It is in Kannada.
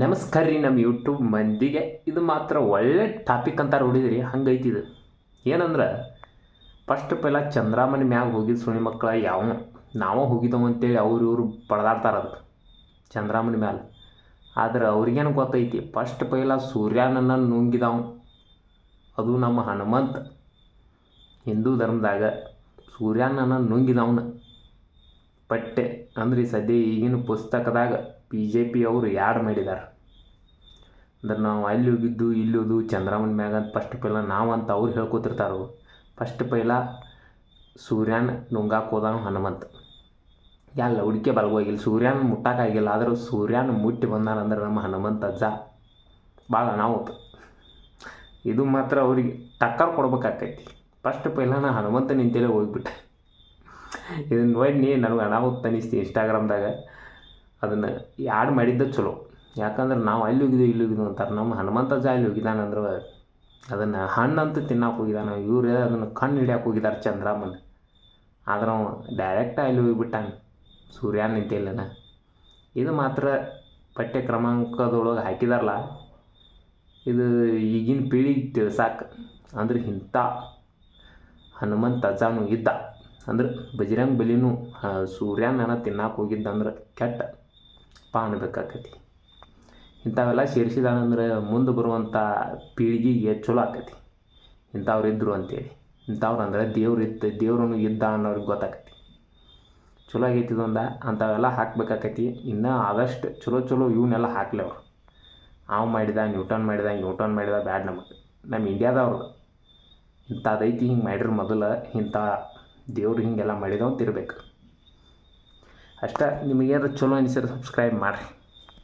ನಮಸ್ಕಾರ ರೀ ನಮ್ಮ ಯೂಟ್ಯೂಬ್ ಮಂದಿಗೆ. ಇದು ಮಾತ್ರ ಒಳ್ಳೆ ಟಾಪಿಕ್ ಅಂತ ನೋಡಿದ್ರಿ, ಹಂಗೈತಿ ಇದು. ಏನಂದ್ರೆ ಫಸ್ಟ್ ಪೆಲ್ಲ ಚಂದ್ರಾಮನ ಮ್ಯಾಗ ಹೋಗಿದ್ದು ಸುಳಿ ಮಕ್ಕಳ ಯಾವ ನಾವು ಹೋಗಿದ್ದವು ಅಂತೇಳಿ ಅವ್ರು ಇವರು ಪಡೆದಾಡ್ತಾರೆ ಅದು ಚಂದ್ರಾಮನ ಮ್ಯಾಲ. ಆದ್ರೆ ಅವ್ರಿಗೇನು ಗೊತ್ತೈತಿ ಫಸ್ಟ್ ಪೈಲ ಸೂರ್ಯನನ್ನು ನುಂಗಿದವ ಅದು ನಮ್ಮ ಹನುಮಂತ. ಹಿಂದೂ ಧರ್ಮದಾಗ ಸೂರ್ಯನನ್ನು ನುಂಗಿದವನ. ಪಟ್ಟೆ. ಅಂದ್ರೆ ಸದ್ಯ ಈಗಿನ ಪುಸ್ತಕದಾಗ ಬಿ ಜೆ ಪಿ ಅವರು ಯಾಡ್ ಮಾಡಿದ್ದಾರೆ ಅಂದ್ರೆ ನಾವು ಅಲ್ಲಿ ಹೋಗಿದ್ದು, ಇಲ್ಲಿ ಹೋದು, ಚಂದ್ರಮನ್ ಮ್ಯಾಗ ಅಂತ ಫಸ್ಟ್ ಪೈಲ ನಾವು ಅಂತ ಅವ್ರು ಹೇಳ್ಕೊತಿರ್ತಾರೋ? ಫಸ್ಟ್ ಪೈಲ ಸೂರ್ಯನ ನುಂಗಾಕ್ ಹೋದಾನು ಹನುಮಂತ. ಎಲ್ಲ ಹುಡುಕೆ ಬಲಗೋಗಿಲ್ಲ, ಸೂರ್ಯನ ಮುಟ್ಟಕ್ಕಾಗಿಲ್ಲ ಆದರೂ ಸೂರ್ಯನ ಮುಟ್ಟಿ ಬಂದಾನ ಅಂದ್ರೆ ನಮ್ಮ ಹನುಮಂತ ಅಜ್ಜ. ಭಾಳ ಅನಾಹುತ ಇದು ಮಾತ್ರ ಅವ್ರಿಗೆ ಟಕ್ಕರ್ ಕೊಡ್ಬೇಕಾಕೈತಿ. ಫಸ್ಟ್ ಪೈಲ ನಾ ಹನುಮಂತ ನಿಂತೇಳಿ ಹೋಗ್ಬಿಟ್ಟೆ. ಇದನ್ನು ನೋಡಿ ನನಗೆ ಅನಾಹುತ ಅನಿಸ್ತು ಇನ್ಸ್ಟಾಗ್ರಾಮ್ದಾಗ ಅದನ್ನು ಯಾಡ್ ಮಾಡಿದ್ದ ಚಲೋ. ಯಾಕಂದ್ರೆ ನಾವು ಅಲ್ಲಿ ಹೋಗಿದ್ವಿ, ಇಲ್ಲಿ ಹೋಗಿದ್ವಿ ಅಂತಾರೆ. ನಮ್ಮ ಹನುಮಂತ ಅಜ್ಜ ಅಲ್ಲಿ ಹೋಗಿದ್ದಾನಂದ್ರೆ ಅದನ್ನು ಹಣ್ಣು ಅಂತ ತಿನ್ನಕ್ಕೆ ಹೋಗಿದ್ದಾನೆ. ಇವ್ರು ಅದನ್ನು ಕಣ್ಣು ಹಿಡಿಯಕ್ಕೆ ಹೋಗಿದ್ದಾರೆ ಚಂದ್ರಾಮನ್ ಆದ್ರೆ ಅವ ಡೈರೆಕ್ಟ್ ಅಲ್ಲಿ ಹೋಗಿಬಿಟ್ಟಾನ. ಸೂರ್ಯ ನಿಂತಿಲ್ಲನ ಇದು ಮಾತ್ರ ಪಠ್ಯ ಕ್ರಮಾಂಕದೊಳಗೆ ಹಾಕಿದಾರಲ್ಲ ಇದು ಈಗಿನ ಪೀಳಿಗೆ ತಿಳ್ಸಾಕ. ಅಂದ್ರೆ ಇಂಥ ಹನುಮಂತ ಅಜಾನು ಇದ್ದ. ಅಂದ್ರೆ ಬಜರಂಗ ಬಲಿನೂ ಸೂರ್ಯನ ತಿನ್ನಕ್ಕೆ ಹೋಗಿದ್ದಂದ್ರೆ ಕೆಟ್ಟ ಪಾ ಅನ್ಬೇಕಾಕತಿ ಇಂಥವೆಲ್ಲ ಸೇರಿಸಿದಾನಂದ್ರೆ ಮುಂದೆ ಬರುವಂಥ ಪೀಳಿಗೆಗೆ ಚಲೋ ಆಕತಿ. ಇಂಥವ್ರು ಇದ್ದರು ಅಂತೇಳಿ, ಇಂಥವ್ರು ಅಂದ್ರೆ ದೇವ್ರು ಇತ್ತು ದೇವ್ರನ್ನು ಇದ್ದ ಅನ್ನೋರಿಗೆ ಗೊತ್ತಾಕತಿ. ಚಲೋ ಆಗೈತಿ ಇದೊಂದು, ಅಂಥವೆಲ್ಲ ಹಾಕ್ಬೇಕಾಕತಿ. ಇನ್ನೂ ಆದಷ್ಟು ಚಲೋ ಚಲೋ ಇವನ್ನೆಲ್ಲ ಹಾಕ್ಲಿ ಅವರು ಆವ್ ಮಾಡಿದ, ನ್ಯೂಟನ್ ಮಾಡಿದ ನ್ಯೂಟನ್ ಮಾಡಿದ ಬ್ಯಾಡ್ ನಮಗೆ. ನಮ್ಮ ಇಂಡಿಯಾದವ್ರು ಇಂಥದ್ದೈತಿ ಹಿಂಗೆ ಮಾಡಿದ್ರೆ ಮೊದಲು ಇಂಥ ದೇವ್ರು ಹಿಂಗೆಲ್ಲ ಮಾಡಿದವಂತ ಇರ್ಬೇಕು ಅಷ್ಟ ನಿಮಗೇನಾರು ಚಲೋ ಅನಿಸಿದ್ರೆ ಸಬ್ಸ್ಕ್ರೈಬ್ ಮಾಡಿರಿ.